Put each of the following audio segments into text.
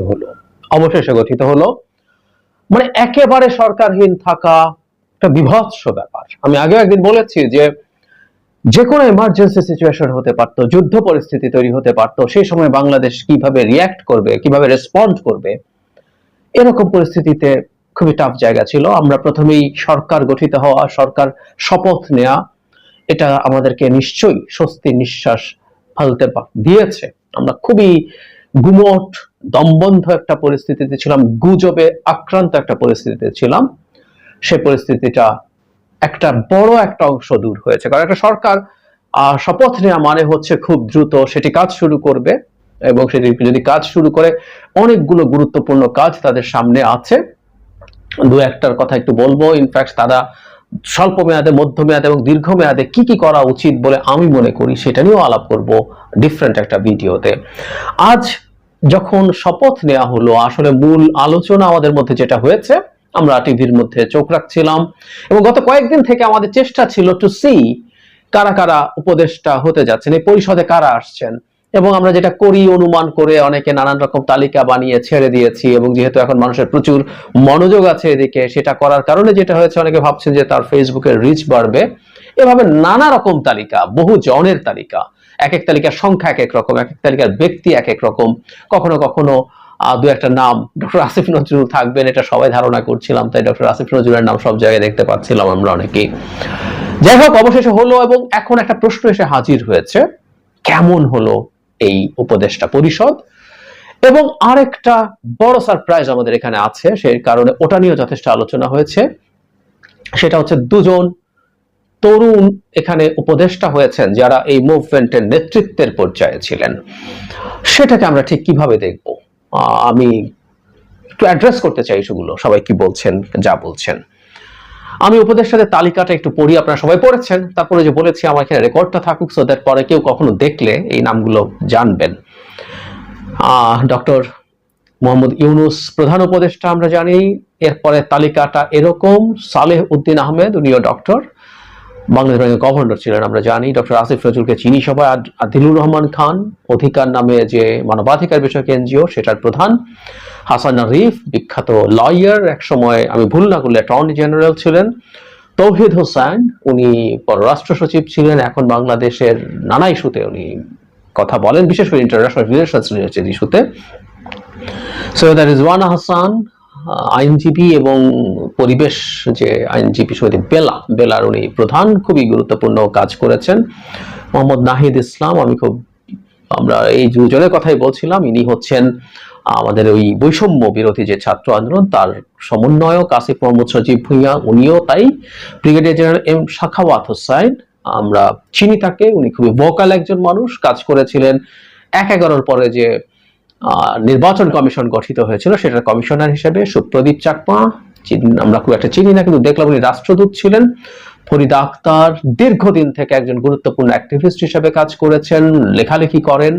হলো। অবশেষে গঠিত হলো। মানে একেবারে সরকারহীন থাকা একটা বিভৎস ব্যাপার। আমি আগেও একদিন বলেছি যে যে কোনো এমার্জেন্সি সিচুয়েশন হতে পারতো, যুদ্ধ পরিস্থিতি তৈরি হতে পারতো, সেই সময় বাংলাদেশ কীভাবে রিয়াক্ট করবে, কীভাবে রেসপন্ড করবে, এরকম পরিস্থিতিতে খুবই টাফ জায়গা ছিল। আমরা প্রথমেই সরকার গঠিত হওয়া, সরকার শপথ নেওয়া এটা আমাদেরকে নিশ্চয়ই স্বস্তির নিঃশ্বাস ফেলতে দিয়েছে। আমরা খুবই গুমট দমবন্ধ একটা পরিস্থিতিতে ছিলাম গুজবে আক্রান্ত একটা পরিস্থিতিতে ছিলাম। সে পরিস্থিতিটা একটা বড় একটা অংশ দূর হয়েছে। কারণ একটা সরকার আহ, শপথ নেওয়া মানে হচ্ছে খুব দ্রুত সেটি কাজ শুরু করবে এবং সেটি যদি কাজ শুরু করে অনেকগুলো গুরুত্বপূর্ণ কাজ তাদের সামনে আছে। দু একটার কথা একটু বলব। ইনফ্যাক্ট তারা স্বল্প মেয়াদে, মধ্য মেয়াদে এবং দীর্ঘ মেয়াদে কি কি করা উচিত বলে আমি মনে করি সেটা নিয়েও আলাপ করব ডিফারেন্ট একটা ভিডিওতে। আজ যখন শপথ নেওয়া হলো, আসলে মূল আলোচনা আমাদের মধ্যে যেটা হয়েছে, আমরা টিভির মধ্যে চোখ রাখছিলাম এবং গত কয়েকদিন থেকে আমাদের চেষ্টা ছিল টু সি কারা কারা উপদেষ্টা হতে যাচ্ছেন, এই পরিষদে কারা আসছেন। এবং আমরা যেটা করি, অনুমান করে অনেকে নানান রকম তালিকা বানিয়ে ছেড়ে দিয়েছি এবং যেহেতু এখন মানুষের প্রচুর মনোযোগ আছে এদিকে, সেটা করার কারণে যেটা হয়েছে, অনেকে ভাবছেন যে তার ফেসবুকের রিচ বাড়বে। এভাবে নানা রকম তালিকা, বহু জনের তালিকা এক এক তালিকার সংখ্যা এক এক রকম এক এক তালিকার ব্যক্তি এক এক রকম। কখনো কখনো দু একটা নাম ডক্টর আসিফ নজরুল থাকবেন, এটা সবাই ধারণা করছিলাম, তাই ডক্টর আসিফ নজরুলের নাম সব জায়গায় দেখতে পাচ্ছিলাম আমরা অনেকেই। যাই হোক, অবশেষে হলো এবং এখন একটা প্রশ্ন এসে হাজির হয়েছে, কেমন হলো? এই উপদেষ্টা পরিষদ। এবং আরেকটা বড় সারপ্রাইজ আমাদের এখানে আছে, সেই কারণে ওটা নিয়েও যথেষ্ট আলোচনা হয়েছে। সেটা হচ্ছে দুজন তরুণ এখানে উপদেষ্টা হয়েছেন যারা এই মুভমেন্টের নেতৃত্বের পর্যায়ে ছিলেন। সেটাকে আমরা ঠিক কীভাবে দেখব? আমি একটু অ্যাড্রেস করতে চাই সেগুলো সবাই কি বলছেন, যা বলছেন। আমি উপদেষ্টাদের তালিকাটা একটু পড়ি, আপনারা সবাই পড়েছেন। তারপরে যে বলেছি, আমার এখানে রেকর্ডটা থাকুক সো দ্যাট পরে কেউ কখনো দেখলে এই নামগুলো জানবেন। ডক্টর মোহাম্মদ ইউনুস প্রধান উপদেষ্টা আমরা জানি, এরপরে তালিকাটা এরকম, সালেহ উদ্দিন আহমেদ, উনিও ডক্টর। বাংলাদেশ ব্যাংকের গভর্নর ছিলেন, আমরা জানি ডক্টর আসিফ নজরুলকে চিনি সবাই আদ- আদিলুর রহমান খান, অধিকার নামে যে মানবাধিকার বিষয়ক এনজিও, সেটার প্রধান। হাসান আরিফ, বিখ্যাত লয়ার এক সময় আমি ভুল না করলে অ্যাটর্নি জেনারেল ছিলেন। তৌহিদ হোসেন, উনি পররাষ্ট্র সচিব ছিলেন, এখন বাংলাদেশের নানা ইস্যুতে উনি কথা বলেন, বিশেষ করে ইন্টারন্যাশনাল রিলেশনস রিলেটেড ইস্যুতে। সৈয়দ রিজওয়ানা হাসান আইনজীবী এবং পরিবেশ যে আইনজীবী সৈয়দ বেলা, বেলার উনি প্রধান, খুবই গুরুত্বপূর্ণ কাজ করেছেন। মোহাম্মদ নাহিদ ইসলাম, আমি খুব, আমরা এই দুজনের কথাই বলছিলাম, ইনি হচ্ছেন আমাদের ওই বৈষম্য বিরোধী যে ছাত্র আন্দোলন, তার সমন্বয়ক আসিফ মোহাম্মদ সজীব ভুঁইয়া, উনিও তাই। Brigadier general M Shakhawat Hossain, আমরা চিনি তাকে, উনি খুবই ভোকাল একজন মানুষ, কাজ করেছিলেন এক এগারোর পরে যে নির্বাচন কমিশন গঠিত হয়েছিল, সেটার কমিশনার হিসেবে সুপ্রদীপ চাকমা আমরা খুব একটা চিনি না, কিন্তু দেখলাম উনি রাষ্ট্রদূত ছিলেন। ফরিদা আক্তার দীর্ঘদিন থেকে একজন গুরুত্বপূর্ণ অ্যাক্টিভিস্ট হিসেবে কাজ করেছেন, লেখালেখি করেন।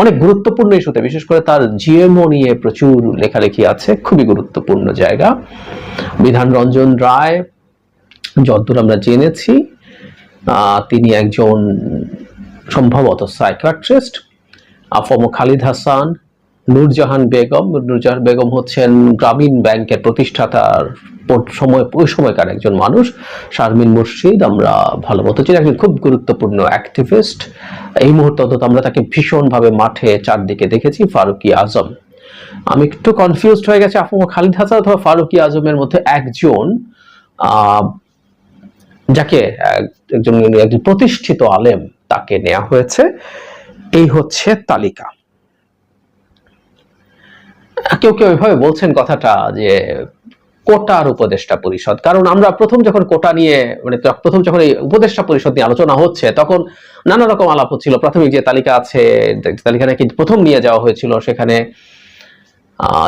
অনেক গুরুত্বপূর্ণ ইস্যুতে, বিশেষ করে তার জিএমও নিয়ে প্রচুর লেখালেখি আছে, খুবই গুরুত্বপূর্ণ জায়গা। বিধান রঞ্জন রায় যতদূর আমরা জেনেছি তিনি একজন সম্ভবত সাইকাট্রিস্ট আফম খালিদ হাসান নূরজাহান বেগম নূরজাহান বেগম হচ্ছেন গ্রামীণ ব্যাংকের প্রতিষ্ঠাতার সময়, ওই সময়কার একজন মানুষ, শারমিন মুর্শিদ। আমরা ভালো মতো চিনি, একজন খুব গুরুত্বপূর্ণ অ্যাক্টিভিস্ট এই মুহূর্তে অন্তত আমরা তাকে ভীষণভাবে মাঠে চারদিকে দেখেছি, ফারুকি আজম। আমি একটু কনফিউজড হয়ে গেছে, আফম খালিদ হাসান অথবা ফারুকি আজমের মধ্যে একজন যাকে এক- একজন একজন প্রতিষ্ঠিত আলেম তাকে নেওয়া হয়েছে। এই হচ্ছে তালিকা। কেউ কেউ এভাবে বলছেন কথাটা যে কোটার উপদেষ্টা পরিষদ। কারণ আমরা প্রথম যখন কোটা নিয়ে মানে প্রথম যখন এই উপদেষ্টা পরিষদ নিয়ে আলোচনা হচ্ছে, তখন নানা রকম আলাপ হচ্ছিল। প্রাথমিক যে তালিকা আছে তালিকা নাকি প্রথম নিয়ে যাওয়া হয়েছিল সেখানে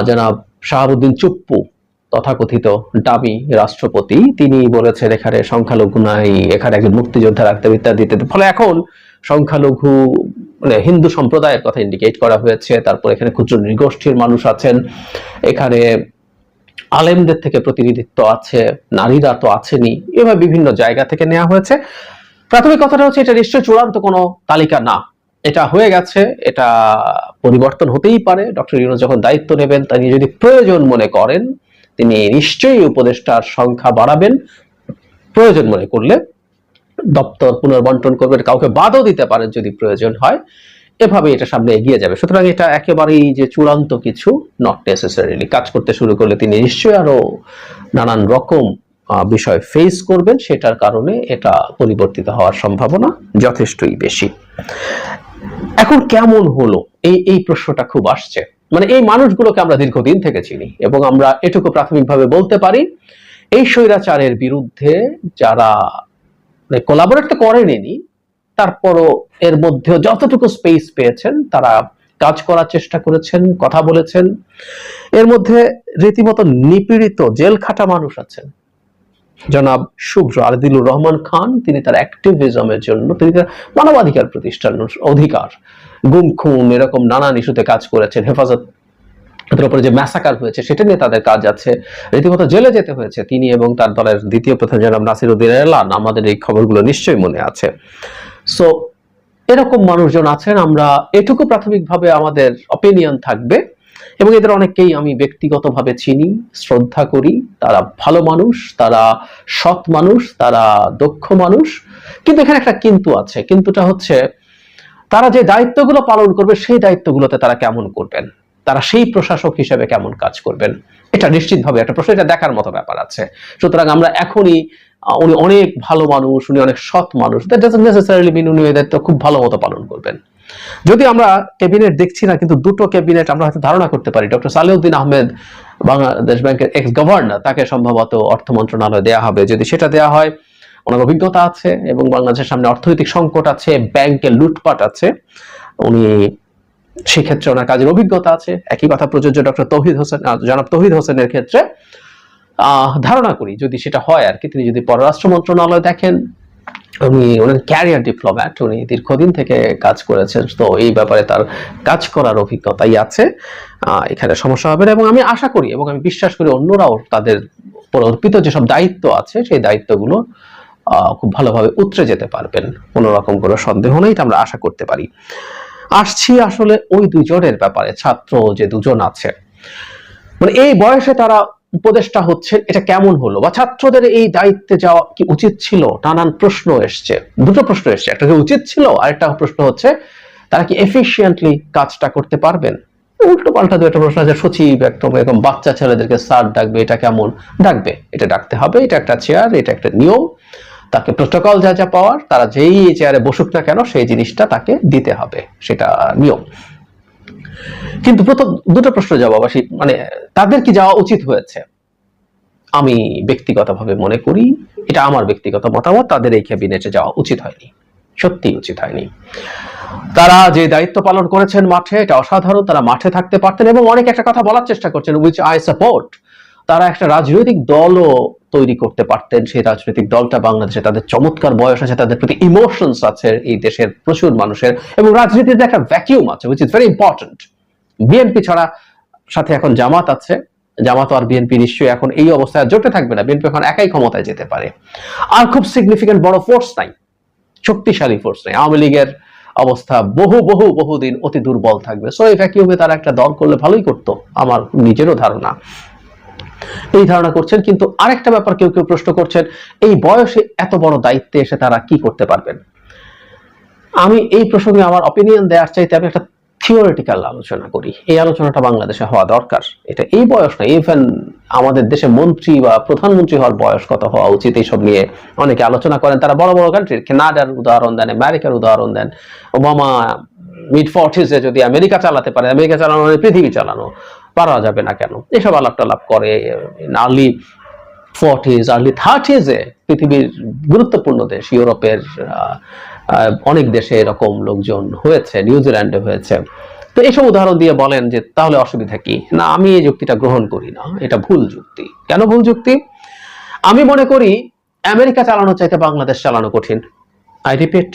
জনাব শাহাবুদ্দিন চুপ্পু, তথাকথিত ডামি রাষ্ট্রপতি। তিনি বলেছেন, এখানে সংখ্যালঘু নাই, এখানে একজন মুক্তিযোদ্ধা রাখতে ইত্যাদি। ফলে এখন সংখ্যালঘু মানে হিন্দু সম্প্রদায়ের কথা ইন্ডিকেট করা হয়েছে। তারপর এখানে ক্ষুদ্র নৃগোষ্ঠীর মানুষ আছেন। এখানে আলেমদের থেকে প্রতিনিধিত্ব আছে, নারীরা তো আছেনই। এভাবে বিভিন্ন জায়গা থেকে নেওয়া হয়েছে। প্রাথমিক কথাটা হচ্ছে, এটা নিশ্চয় চূড়ান্ত কোনো তালিকা না। এটা হয়ে গেছে, এটা পরিবর্তন হতেই পারে। ডক্টর ইউনুস যখন দায়িত্ব নেবেন, তিনি যদি প্রয়োজন মনে করেন, তিনি নিশ্চয়ই উপদেষ্টার সংখ্যা বাড়াবেন। প্রয়োজন মনে করলে দপ্তর পুনর্বন্টন করবেন কাউকে বাদও দিতে পারেন যদি প্রয়োজন হয়। এভাবে এটা সামনে এগিয়ে যাবে। সুতরাং এটা একেবারেই যে চূড়ান্ত কিছু নট নেসেসারিলি কাজ করতে শুরু করলে তিনি নিশ্চয়ই আরও নানান রকম বিষয় ফেস করবেন, সেটার কারণে এটা পরিবর্তিত হওয়ার সম্ভাবনা যথেষ্টই বেশি। এখন কেমন হলো? এই এই প্রশ্নটা খুব আসছে। মানে এই মানুষগুলোকে আমরা দীর্ঘদিন থেকে চিনি এবং আমরা এটুকু প্রাথমিকভাবে বলতে পারি, এই স্বৈরাচারের বিরুদ্ধে যারা কোলাবোরেট তো করেনি তারপরও এর মধ্যেও যতটুকু স্পেস পেয়েছেন, তারা কাজ করার চেষ্টা করেছেন, কথা বলেছেন। এর মধ্যে রীতিমতো নিপীড়িত জেল খাটা মানুষ আছেন। জনাব শুভ্র আরদিলুর রহমান খান, তিনি তার অ্যাক্টিভিজমের জন্য, তিনি তার মানবাধিকার প্রতিষ্ঠান অধিকার। গুম খুন, এরকম নানান ইস্যুতে কাজ করেছেন, হেফাজত তার উপরে যে ম্যাসাকার হয়েছে, সেটা নিয়ে তাদের কাজ আছে। রীতিমতো জেলে যেতে হয়েছে তিনি এবং তার দলের দ্বিতীয় প্রধান জনাব নাসিরুদ্দিন এলান। আমাদের এই খবরগুলো নিশ্চয়ই মনে আছে। সো এরকম মানুষজন আছেন, আমরা এটুকু প্রাথমিকভাবে আমাদের অপিনিয়ন থাকবে এবং এদের অনেককেই আমি ব্যক্তিগতভাবে চিনি, শ্রদ্ধা করি। তারা ভালো মানুষ, তারা সৎ মানুষ, তারা দক্ষ মানুষ। কিন্তু এখানে একটা কিন্তু আছে। কিন্তুটা হচ্ছে, তারা যে দায়িত্বগুলো পালন করবে, সেই দায়িত্বগুলোতে তারা কেমন করবেন? তারা সেই প্রশাসক হিসেবে কেমন কাজ করবেন? এটা নিশ্চিতভাবে একটা প্রশ্ন, এটা দেখার মতো ব্যাপার আছে। সুতরাং আমরা এখনই উনি অনেক ভালো মানুষ, উনি অনেক সৎ মানুষ নেসেসারিলি মিন উনি দায়িত্ব খুব ভালো মতো পালন করবেন। যদি আমরা ক্যাবিনেট দেখছি না, কিন্তু দুটো ক্যাবিনেট আমরা হয়তো ধারণা করতে পারি। ডক্টর সালেউদ্দিন আহমেদ, বাংলাদেশ ব্যাংকের এক্স গভর্নর তাকে সম্ভবত অর্থ মন্ত্রণালয় দেওয়া হবে। যদি সেটা দেওয়া হয়, ওনার অভিজ্ঞতা আছে এবং বাংলাদেশের সামনে অর্থনৈতিক সংকট আছে ব্যাংকে লুটপাট আছে, উনি সেক্ষেত্রে ওনার কাজের অভিজ্ঞতা আছে। একই কথা প্রযোজ্য ডক্টর তৌহিদ হোসেন জনাব তৌহিদ হোসেনের ক্ষেত্রে ধারণা করি যদি সেটা হয় আর কি, তিনি যদি পররাষ্ট্র মন্ত্রণালয় দেখেন, উনি ওনার ক্যারিয়ার ডিপ্লোম্যাট উনি দীর্ঘদিন থেকে কাজ করেছেন, তো এই ব্যাপারে তার কাজ করার অভিজ্ঞতাই আছে। এখানে সমস্যা হবে না এবং আমি আশা করি এবং আমি বিশ্বাস করি অন্যরাও তাদের অর্পিত যেসব দায়িত্ব আছে, সেই দায়িত্বগুলো খুব ভালোভাবে উতরে যেতে পারবেন। কোনো রকম কোনো সন্দেহ নেই, এটা আমরা আশা করতে পারি। আসছি আসলে ওই দুজনের ব্যাপারে, ছাত্র যে দুজন আছে মানে এই বয়সে তারা উপদেষ্টা হচ্ছে এটা কেমন হলো? বা ছাত্রদের এই দায়িত্বে যাওয়া কি উচিত ছিল? নানান প্রশ্ন এসছে। দুটো প্রশ্ন এসছে, একটা কি উচিত ছিল, আরেকটা প্রশ্ন হচ্ছে, তারা কি এফিসিয়েন্টলি কাজটা করতে পারবেন? উল্টো পাল্টা দু একটা প্রশ্ন আছে, সচিব একদম এরকম বাচ্চা ছেলেদেরকে স্যার ডাকবে, এটা কেমন? ডাকবে, এটা ডাকতে হবে, এটা একটা চেয়ার এটা একটা নিয়ম। তাকে প্রোটোকল যা যা পাওয়ার, তারা যেই চেয়ারে বসুক না কেন, সেই জিনিসটা তাকে দিতে হবে। সেটা নিয়ম। কিন্তু প্রথম দুটো প্রশ্ন জবাব আসি। মানে তাদের কি যাওয়া উচিত হয়েছে? আমি ব্যক্তিগতভাবে মনে করি, এটা আমার ব্যক্তিগত মতামত, তাদের এই ক্যাবিনেটে যাওয়া উচিত হয়নি। সত্যি উচিত হয়নি। তারা যে দায়িত্ব পালন করেছেন মাঠে, এটা অসাধারণ, তারা মাঠে থাকতে পারতেন এবং অনেক একটা কথা বলার চেষ্টা করছেন উইচ আই সাপোর্ট তারা একটা রাজনৈতিক দলও তৈরি করতে পারতেন সেই রাজনৈতিক দলটা বাংলাদেশে। তাদের চমৎকার বয়স আছে, তাদের প্রতি ইমোশনস আছে এই দেশের প্রচুর মানুষের। এবং রাজনীতিতে একটা ভ্যাকিউম আছে which is very important BNP ছাড়া সাথে এখন জামাত আছে। জামাত আর বিএনপি নিশ্চয়ই এখন এই অবস্থায় জোটে থাকবে না। বিএনপি এখন একাই ক্ষমতায় যেতে পারে। আর খুব সিগনিফিকেন্ট বড় ফোর্স নাই। শক্তিশালী ফোর্স নাই। আওয়ামী লীগের অবস্থা বহু বহু বহুদিন অতি দুর্বল থাকবে। সো এই ভ্যাকিউমে তারা একটা দল করলে ভালোই করতো, আমার নিজেরও ধারণা। এই ধারণা করছেন, কিন্তু আরেকটা ব্যাপার কেউ কেউ প্রশ্ন করছেন, এই বয়সে এত বড় দায়িত্বে এসে তারা কি করতে পারবেন? আমি এই প্রসঙ্গে আমার অপিনিয়ন দেওয়ার চাইতে আমি একটা থিওরিটিক্যাল আলোচনা করি। এই আলোচনাটা বাংলাদেশে হওয়া দরকার। এটা এই বয়স না ইভেন আমাদের দেশে মন্ত্রী বা প্রধানমন্ত্রী হওয়ার বয়স কত হওয়া উচিত এইসব নিয়ে অনেকে আলোচনা করেন। তারা বড় বড় কান্ট্রির কানাডার উদাহরণ দেন আমেরিকার উদাহরণ দেন ওবামা মিড ফর্টিসে যদি আমেরিকা চালাতে পারে আমেরিকা চালানো মানে পৃথিবী চালানো। পারা যাবে না কেন? এসব আলাপ টালাপ করে আর্লি ফর্টিজ আর্লি থার্টিজে পৃথিবীর গুরুত্বপূর্ণ দেশ, ইউরোপের অনেক দেশে এরকম লোকজন হয়েছে নিউজিল্যান্ডে হয়েছে। তো এইসব উদাহরণ দিয়ে বলেন যে তাহলে অসুবিধা কি? না, আমি এই যুক্তিটা গ্রহণ করি না, এটা ভুল যুক্তি। কেন ভুল যুক্তি? আমি মনে করি আমেরিকা চালানো চাইতে বাংলাদেশ চালানো কঠিন। আই রিপিট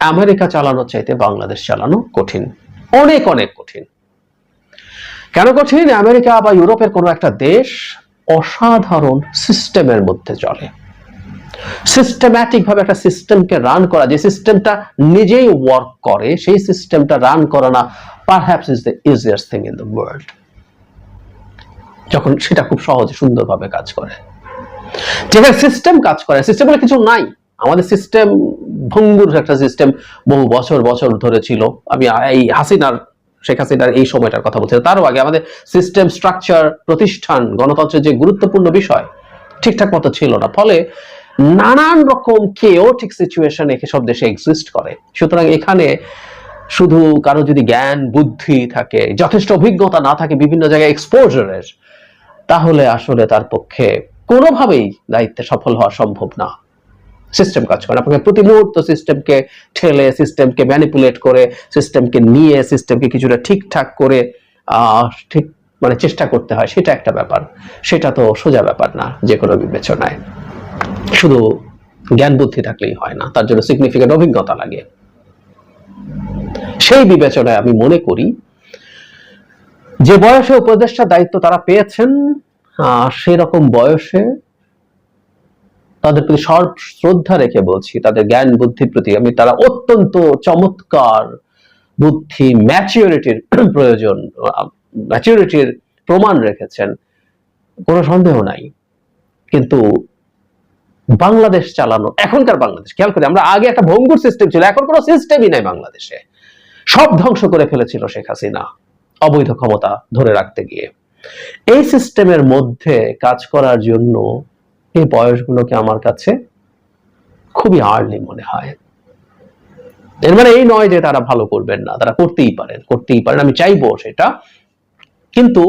আমেরিকা চালানো চাইতে বাংলাদেশ চালানো কঠিন। অনেক অনেক কঠিন। কেন কঠিন? আমেরিকা বা ইউরোপের কোনো একটা দেশ অসাধারণ সিস্টেমের মধ্যে চলে। সিস্টেম্যাটিক ভাবে একটা সিস্টেমকে রান করা, যে সিস্টেমটা নিজেই ওয়ার্ক করে, সেই সিস্টেমটা রান করা না perhaps is the easiest thing in the world যখন সেটা খুব সহজে, সুন্দরভাবে কাজ করে। যেখানে সিস্টেম কাজ করে, সিস্টেম বলে কিছু নাই। আমাদের সিস্টেম ভঙ্গুর একটা সিস্টেম বহু বছর বছর ধরে ছিল। আমি এই হাসিনার শেখ হাসিনার এই সময়টার কথা বলছি। তারও আগে আমাদের সিস্টেম স্ট্রাকচার প্রতিষ্ঠান, গণতন্ত্রের যে গুরুত্বপূর্ণ বিষয় ঠিকঠাক মতো ছিল না। ফলে নানান রকম কেওটিক সিচুয়েশন সব দেশে এক্সিস্ট করে। সুতরাং এখানে শুধু কারও যদি জ্ঞান, বুদ্ধি থাকে, যথেষ্ট অভিজ্ঞতা না থাকে বিভিন্ন জায়গায় এক্সপোজারের তাহলে আসলে তার পক্ষে কোনোভাবেই দায়িত্বে সফল হওয়া সম্ভব না। সিস্টেম কাজ করে আপনাকে প্রতি মুহূর্ত সিস্টেমকে ঠেলে সিস্টেমকে ম্যানিপুলেট করে সিস্টেমকে নিয়ে সিস্টেমকে কিছুটা ঠিকঠাক করে ঠিক মানে চেষ্টা করতে হয়, সেটা একটা ব্যাপার। সেটা তো সোজা ব্যাপার না যে কোনো বিবেচনায়। শুধু জ্ঞান বুদ্ধি থাকলেই হয় না, তার জন্য সিগনিফিকেন্ট অভিজ্ঞতা লাগে। সেই বিবেচনায় আমি মনে করি, যে বয়সে উপদেষ্টা দায়িত্ব তারা পেয়েছেন সেরকম বয়সে তাদের প্রতি সর্ব শ্রদ্ধা রেখে বলছি, তাদের জ্ঞান বুদ্ধির প্রতি আমি তারা অত্যন্ত চমৎকার বুদ্ধি ম্যাচিউরিটির প্রয়োজন ম্যাচিউরিটির প্রমাণ রেখেছেন। কোনো সন্দেহ নাই। কিন্তু বাংলাদেশ চালানো, এখনকার বাংলাদেশ, খেয়াল করি, আমরা আগে একটা ভঙ্গুর সিস্টেম ছিল, এখন কোনো সিস্টেমই নাই বাংলাদেশে। সব ধ্বংস করে ফেলেছিল শেখ হাসিনা, অবৈধ ক্ষমতা ধরে রাখতে গিয়ে। এই সিস্টেমের মধ্যে কাজ করার জন্য এই বয়সগুলোকে আমার কাছে খুবই আর্লি মনে হয়। এর মানে এই নয় যে তারা ভালো করবেন না, তারা করতেই পারেন করতেই পারেন, আমি চাইব সেটা। কিন্তু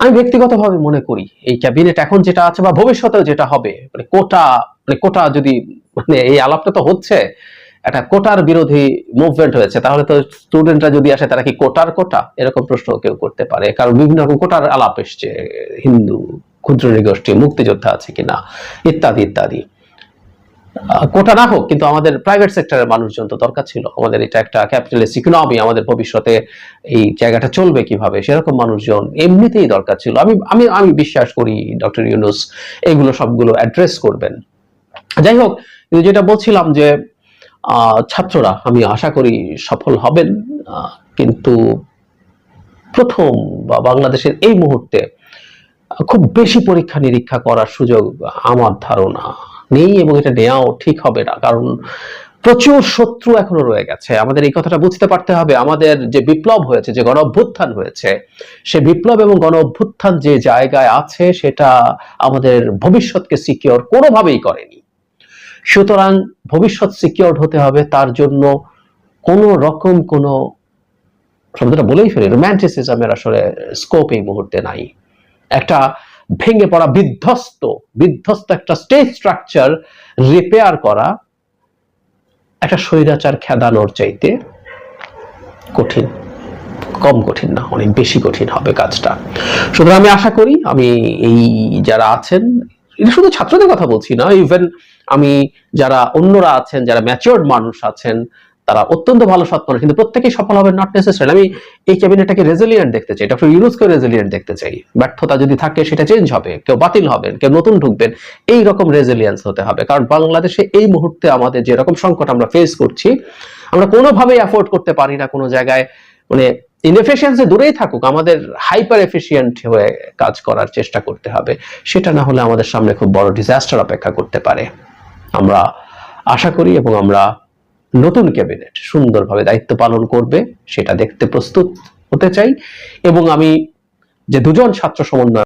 আমি ব্যক্তিগতভাবে মনে করি, এই ক্যাবিনেট এখন যেটা আছে বা ভবিষ্যতেও যেটা হবে মানে কোটা মানে কোটা যদি মানে এই আলাপটা তো হচ্ছে, একটা কোটার বিরোধী মুভমেন্ট হয়েছে, তাহলে তো স্টুডেন্টরা যদি আসে, তারা কি কোটার কোটা? এরকম প্রশ্ন কেউ করতে পারে, কারণ বিভিন্ন রকম কোটার আলাপ এসছে, হিন্দু ক্ষুদ্র নৃগোষ্ঠী মুক্তিযোদ্ধা আছে কিনা, ইত্যাদি ইত্যাদি। কোটা না হোক, কিন্তু আমাদের প্রাইভেট সেক্টরের মানুষজন তো দরকার ছিল। আমাদের এটা একটা ক্যাপিটালিস্ট ইকোনমি আমাদের ভবিষ্যতে এই জায়গাটা চলবে কীভাবে, সেরকম মানুষজন এমনিতেই দরকার ছিল। আমি আমি আমি বিশ্বাস করি ডক্টর ইউনুস, এগুলো সবগুলো অ্যাড্রেস করবেন। যাই হোক যেটা বলছিলাম যে ছাত্ররা, আমি আশা করি সফল হবেন। কিন্তু প্রথম বা বাংলাদেশের এই মুহূর্তে খুব বেশি পরীক্ষা নিরীক্ষা করার সুযোগ আমার ধারণা নেই এবং এটা নেওয়াও ঠিক হবে না। কারণ প্রচুর শত্রু এখনও রয়ে গেছে। আমাদের এই কথাটা বুঝতে পারতে হবে। আমাদের যে বিপ্লব হয়েছে, যে গণ অভ্যুত্থান হয়েছে, সে বিপ্লব এবং গণ অভ্যুত্থান যে জায়গায় আছে, সেটা আমাদের ভবিষ্যৎকে সিকিওর কোনোভাবেই করেনি। সুতরাং ভবিষ্যৎ সিকিওর হতে হবে। তার জন্য কোনো রকম কোনো, শব্দটা বলেই ফেলি রোম্যান্টিসিজমের আসলে স্কোপ এই মুহূর্তে নাই। একটা ভেঙে পড়া বিধ্বস্ত বিধ্বস্ত একটা স্টেজ স্ট্রাকচার রিপেয়ার করা একটা স্বৈরাচার খেদানোর চাইতে কঠিন, কম কঠিন না, অনেক বেশি কঠিন হবে কাজটা। সুতরাং আমি আশা করি, আমি এই যারা আছেন, এটা শুধু ছাত্রদের কথা বলছি না ইভেন আমি যারা অন্যরা আছেন, যারা ম্যাচিওর্ড মানুষ আছেন তারা অত্যন্ত ভালো সৎ মানুষ। কিন্তু প্রত্যেকেই সফল হবে নট নেসেসারি আমি এই ক্যাবিনেটটাকে রেজিলিয়েন্ট দেখতে চাই ডক্টর ইউনুসকে রেজিলিয়েন্ট দেখতে চাই। ব্যর্থতা যদি থাকে, সেটা চেঞ্জ হবে, কেউ বাতিল হবেন, কেউ নতুন ঢুকবেন এই রকম রেজিলিয়েন্স হতে হবে। কারণ বাংলাদেশে এই মুহূর্তে আমাদের যে রকম সংকট আমরা ফেস করছি, আমরা কোনোভাবেই অ্যাফোর্ড করতে পারি না কোনো জায়গায়। মানে ইনএফিসিয়েন্সি দূরেই থাকুক, আমাদের হাইপার এফিসিয়েন্ট হয়ে কাজ করার চেষ্টা করতে হবে। সেটা না হলে আমাদের সামনে খুব বড় ডিজাস্টার অপেক্ষা করতে পারে। আমরা আশা করি এবং আমরা নতুন ক্যাবিনেট সুন্দরভাবে দায়িত্ব পালন করবে, সেটা দেখতে প্রস্তুত হতে চাই। এবং আমি যে দুজন ছাত্র সমন্বয়